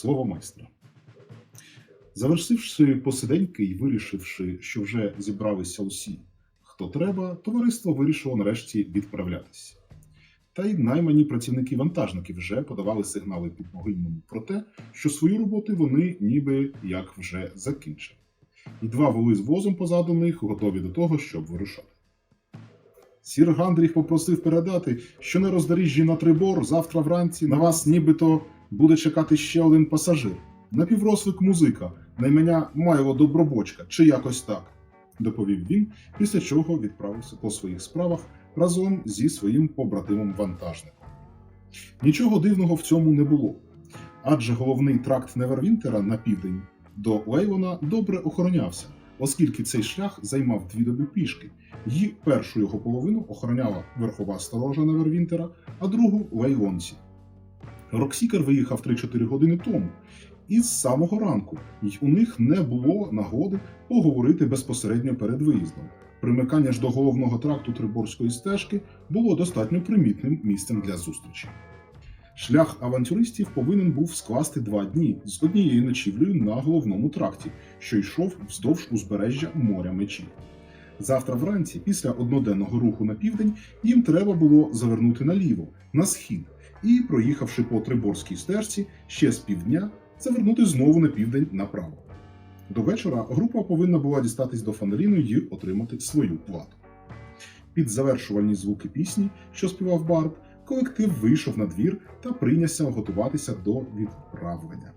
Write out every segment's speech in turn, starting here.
Слово майстра. Завершивши посиденьки і вирішивши, що вже зібралися усі, хто треба, товариство вирішило нарешті відправлятися. Та й наймані працівники вантажників вже подавали сигнали підмогильному про те, що свою роботу вони ніби як вже закінчили. І два воли з возом позаду них готові до того, щоб вирушати. Сір Гандріх попросив передати, що на роздоріжжі на Трибор завтра вранці на вас нібито буде чекати ще один пасажир. Напіврослик музика, наймення Майло Добробочка, чи якось так, доповів він, після чого відправився по своїх справах разом зі своїм побратимом вантажником. Нічого дивного в цьому не було, адже головний тракт Невервінтера на південь до Лейвона добре охоронявся, оскільки цей шлях займав дві доби пішки, і першу його половину охороняла верхова сторожа Невервінтера, а другу лейлонці. Роксікер виїхав 3-4 години тому, і з самого ранку, й у них не було нагоди поговорити безпосередньо перед виїздом. Примикання ж до головного тракту Триборської стежки було достатньо примітним місцем для зустрічі. Шлях авантюристів повинен був скласти два дні з однією ночівлею на головному тракті, що йшов вздовж узбережжя моря мечів. Завтра вранці, після одноденного руху на південь, їм треба було завернути наліво, на схід, і, проїхавши по Триборській стежці, ще з півдня завернути знову на південь направо. До вечора група повинна була дістатись до Фанеліну і отримати свою плату. Під завершувальні звуки пісні, що співав Барб, колектив вийшов на двір та прийнявся готуватися до відправлення.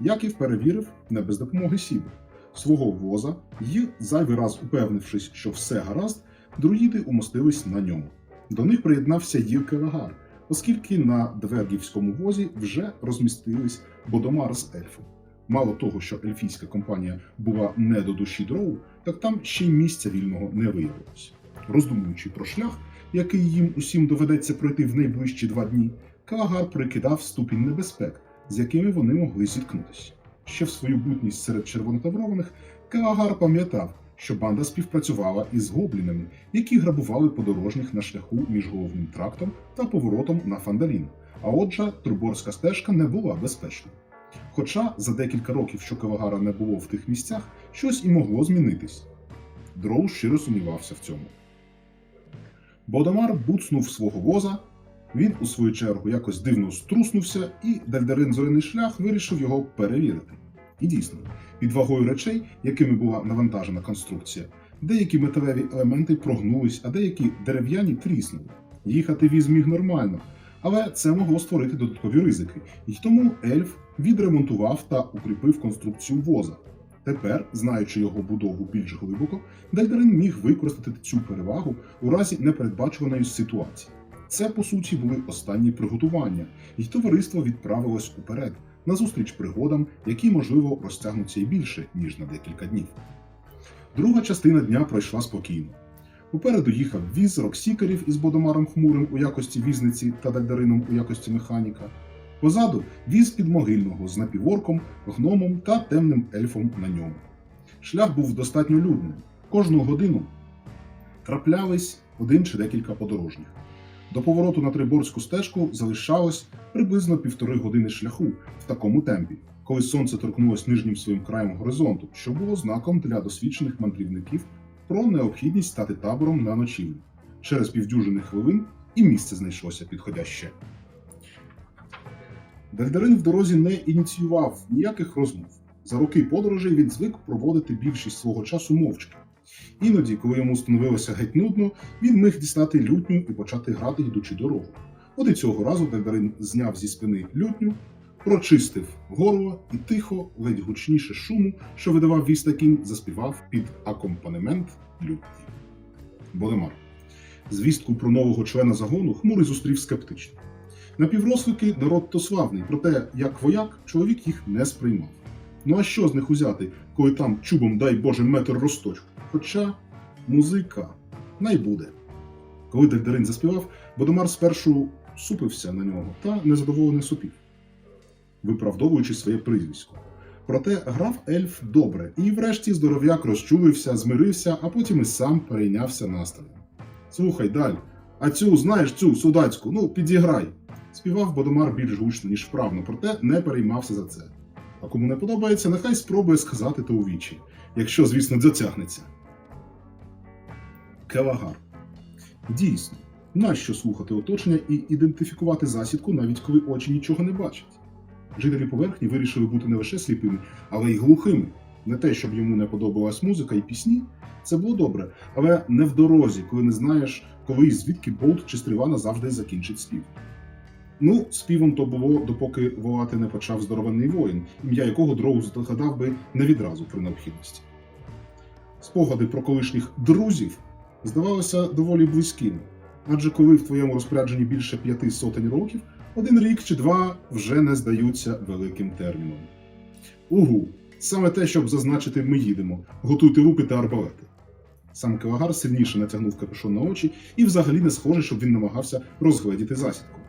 Яків перевірив, не без допомоги Сіби, свого воза і, зайвий раз упевнившись, що все гаразд, друїди умостились на ньому. До них приєднався Їр Кевагар, оскільки на двергівському возі вже розмістились Бодомар з ельфом. Мало того, що ельфійська компанія була не до душі дроу, так там ще й місця вільного не виявилось. Роздумуючи про шлях, який їм усім доведеться пройти в найближчі два дні, Калагар прикидав ступінь небезпек, з якими вони могли зіткнутися. Ще в свою бутність серед червонотаврованих Калагар пам'ятав, що банда співпрацювала із гоблінами, які грабували подорожніх на шляху між головним трактом та поворотом на Фандалін. А отже, Труборська стежка не була безпечною. Хоча за декілька років, що Калагара не було в тих місцях, щось і могло змінитись. Дроу щиро сумнівався в цьому. Бодомар буцнув свого воза, він, у свою чергу, якось дивно струснувся, і Дальдарин Зоряний шлях вирішив його перевірити. І дійсно, під вагою речей, якими була навантажена конструкція, деякі металеві елементи прогнулись, а деякі дерев'яні тріснули. Їхати віз міг нормально, але це могло створити додаткові ризики, і тому ельф відремонтував та укріпив конструкцію воза. Тепер, знаючи його будову більш глибоко, Дальдарин міг використати цю перевагу у разі непередбачуваної ситуації. Це, по суті, були останні приготування, і товариство відправилось уперед, назустріч пригодам, які, можливо, розтягнуться і більше, ніж на декілька днів. Друга частина дня пройшла спокійно. Попереду їхав віз роксікерів із Бодомаром Хмурим у якості візниці та Дальдарином у якості механіка. Позаду віз підмогильного з напіворком, гномом та темним ельфом на ньому. Шлях був достатньо людним. Кожну годину траплялись один чи декілька подорожніх. До повороту на Триборську стежку залишалось приблизно півтори години шляху в такому темпі, коли сонце торкнулось нижнім своїм краєм горизонту, що було знаком для досвідчених мандрівників про необхідність стати табором на ночівлю. Через півдюжини хвилин і місце знайшлося підходяще. Дальдарин в дорозі не ініціював ніяких розмов. За роки подорожей він звик проводити більшість свого часу мовчки. Іноді, коли йому становилося геть нудно, він міг дістати лютню і почати грати, йдучи дорогу. От і цього разу Дальдарин зняв зі спини лютню, прочистив горло і тихо, ледь гучніше шуму, що видавав віста кінь, заспівав під акомпанемент лютні. Бодемар. Звістку про нового члена загону хмурий зустрів скептично. Напіврослики народ то славний, проте, як вояк, чоловік їх не сприймав. Ну а що з них узяти, коли там чубом, дай Боже, метр росточку? Хоча музика найбуде. Коли Дельдарин заспівав, Бодомар спершу супився на нього та незадоволений супів, виправдовуючи своє прізвисько. Проте грав ельф добре, і врешті здоров'як розчулився, змирився, а потім і сам перейнявся настроєм. Слухай, даль, а цю знаєш цю судацьку, ну підіграй. Співав Бодомар більш гучно, ніж вправно, проте не переймався за це. А кому не подобається, нехай спробує сказати то у вічі, якщо, звісно, дотягнеться. Кевагар. Дійсно, нащо слухати оточення і ідентифікувати засідку, навіть коли очі нічого не бачать? Жителі поверхні вирішили бути не лише сліпими, але й глухими. Не те, щоб йому не подобалась музика і пісні, це було добре, але не в дорозі, коли не знаєш, коли і звідки болт чи стріла назавжди закінчить спів. Ну, співом то було, допоки волати не почав здоровенний воїн, ім'я якого Дроу згадав би не відразу при необхідності. Спогади про колишніх друзів здавалося доволі близькими, адже коли в твоєму розпорядженні більше п'яти сотень років, один рік чи два вже не здаються великим терміном. Угу, саме те, щоб зазначити, ми їдемо, готуйте луки та арбалети. Сам Келагар сильніше натягнув капюшон на очі і взагалі не схоже, щоб він намагався розгледіти засідку.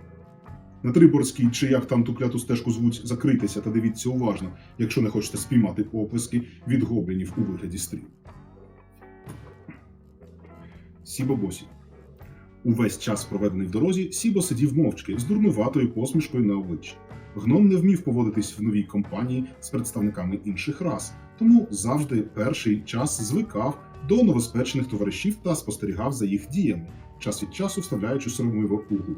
На Триборській, чи як там ту кляту стежку звуть, закрийтеся та дивіться уважно, якщо не хочете спіймати оплески від гоблінів у вигляді стріл. Сібо Босі. Увесь час, проведений в дорозі, Сібо сидів мовчки з дурнуватою посмішкою на обличчі. Гном не вмів поводитись в новій компанії з представниками інших рас, тому завжди перший час звикав до новоспечених товаришів та спостерігав за їх діями, час від часу вставляючи соромливо угу.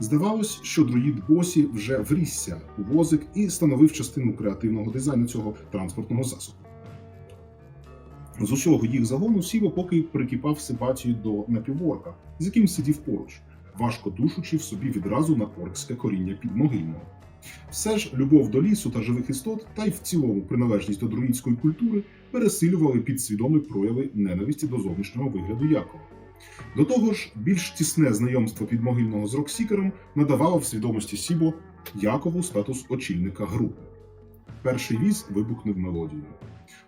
Здавалось, що друїд Босі вже врісся у возик і становив частину креативного дизайну цього транспортного засобу. З усього їх загону Сіво поки прикипав симпатію до напіворка, з яким сидів поруч, важко душучи в собі відразу на оркське коріння підмогильного. Все ж любов до лісу та живих істот, та й в цілому приналежність до друїдської культури пересилювали підсвідомі прояви ненависті до зовнішнього вигляду Якова. До того ж, більш тісне знайомство підмогильного з Роксікером надавало в свідомості Сібо Якову статус очільника групи. Перший віз вибухнув мелодією.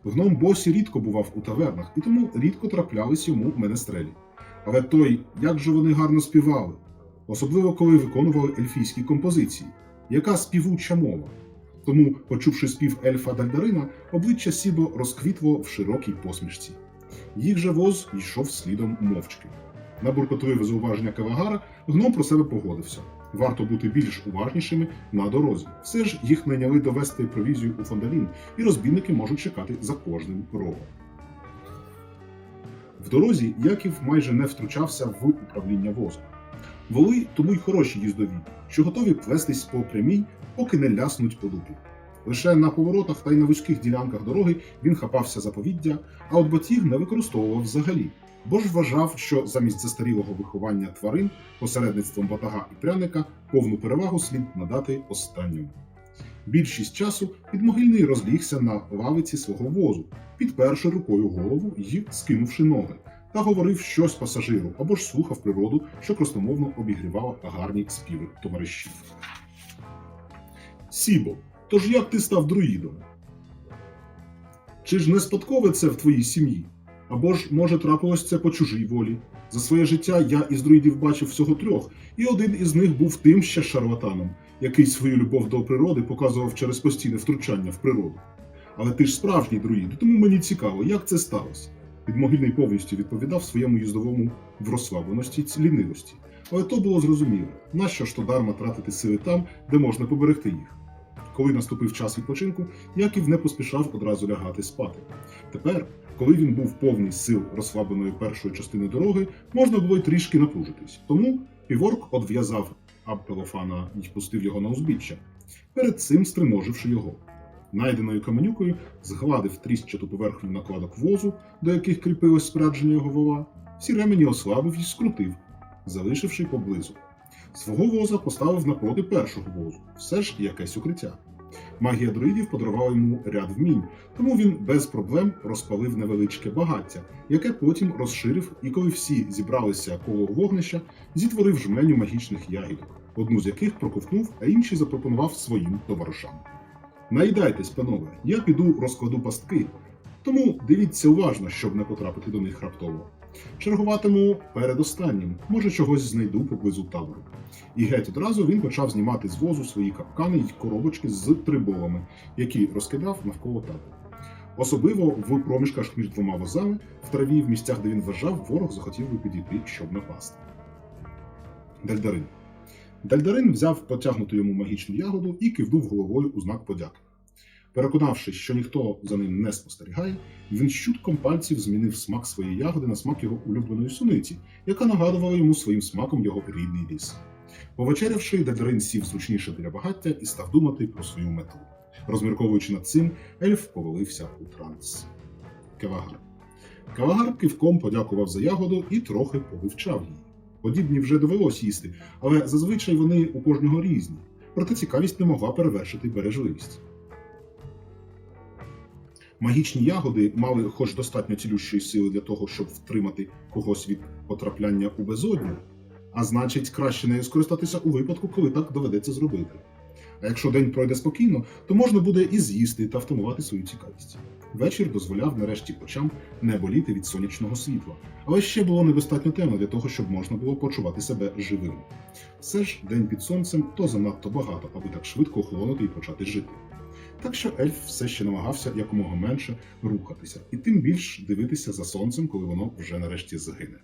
Гном Босі рідко бував у тавернах, і тому рідко траплялись йому менестрелі. Але той, як же вони гарно співали, особливо коли виконували ельфійські композиції, яка співуча мова. Тому, почувши спів ельфа Дальдарина, обличчя Сібо розквітло в широкій посмішці. Їх же воз йшов слідом мовчки. На буркотливе зауваження Кавагара гном про себе погодився. Варто бути більш уважнішими на дорозі. Все ж їх найняли довести провізію у Фондалін, і розбійники можуть чекати за кожним рогом. В дорозі Яків майже не втручався в управління возом. Воли тому й хороші їздові, що готові плестись по прямій, поки не ляснуть по дупі. Лише на поворотах та й на вузьких ділянках дороги він хапався за повіддя, а от батіг не використовував взагалі, бо ж вважав, що замість застарілого виховання тварин посередництвом батага і пряника повну перевагу слід надати останньому. Більшість часу підмогильний розлігся на лавиці свого возу, підперши рукою голову і скинувши ноги, та говорив щось пасажиру або ж слухав природу, що красномовно обігрівала гарні співи товаришів. Сібо, тож як ти став друїдом? Чи ж не спадкове це в твоїй сім'ї? Або ж, може, трапилось це по чужій волі? За своє життя я із друїдів бачив всього трьох, і один із них був тим ще шарлатаном, який свою любов до природи показував через постійне втручання в природу. Але ти ж справжній друїд, тому мені цікаво, як це сталося. Підмогильний повністю відповідав своєму їздовому в розслабленості й лінивості. Але то було зрозуміло, нащо ж то дарма тратити сили там, де можна поберегти їх. Коли наступив час відпочинку, Яків не поспішав одразу лягати спати. Тепер, коли він був повний сил розслабленої першої частини дороги, можна було й трішки напружитись. Тому піворк одв'язав Абпелофана і пустив його на узбіччя, перед цим стриможивши його. Найденою каменюкою згладив тріщату поверхню накладок возу, до яких кріпилось спорядження його вола, всі ремені ослабив і скрутив, залишивши поблизу. Свого воза поставив напроти першого возу, все ж якесь укриття. Магія друїдів подарувала йому ряд вмінь, тому він без проблем розпалив невеличке багаття, яке потім розширив, і коли всі зібралися коло вогнища, зітворив жменю магічних ягідок, одну з яких проковтнув, а інші запропонував своїм товаришам. Наїдайтесь, панове, я піду розкладу пастки, тому дивіться уважно, щоб не потрапити до них раптово. Чергуватиму перед останнім, може чогось знайду поблизу табору. І геть одразу він почав знімати з возу свої капкани й коробочки з триболами, які розкидав навколо табору. Особливо в проміжках між двома возами, в траві, в місцях, де він вважав, ворог захотів би підійти, щоб напасти. Дальдарин. Дальдарин взяв потягнуту йому магічну ягоду і кивнув головою у знак подяки. Переконавшись, що ніхто за ним не спостерігає, він щутком пальців змінив смак своєї ягоди на смак його улюбленої суниці, яка нагадувала йому своїм смаком його рідний ліс. Повечерявши, Дедарин сів зручніше біля багаття і став думати про свою мету. Розмірковуючи над цим, ельф повалився у транс. Кавагар. Кавагар кивком подякував за ягоду і трохи повивчав її. Подібні вже довелось їсти, але зазвичай вони у кожного різні. Проте цікавість не могла перевершити бережливість. Магічні ягоди мали хоч достатньо цілющої сили для того, щоб втримати когось від потрапляння у безодню, а значить, краще нею скористатися у випадку, коли так доведеться зробити. А якщо день пройде спокійно, то можна буде і з'їсти та втамувати свою цікавість. Вечір дозволяв нарешті очам не боліти від сонячного світла, але ще було недостатньо темно для того, щоб можна було почувати себе живим. Все ж день під сонцем то занадто багато, аби так швидко охолонути і почати жити. Так що ельф все ще намагався якомога менше рухатися, і тим більш дивитися за сонцем, коли воно вже нарешті згине.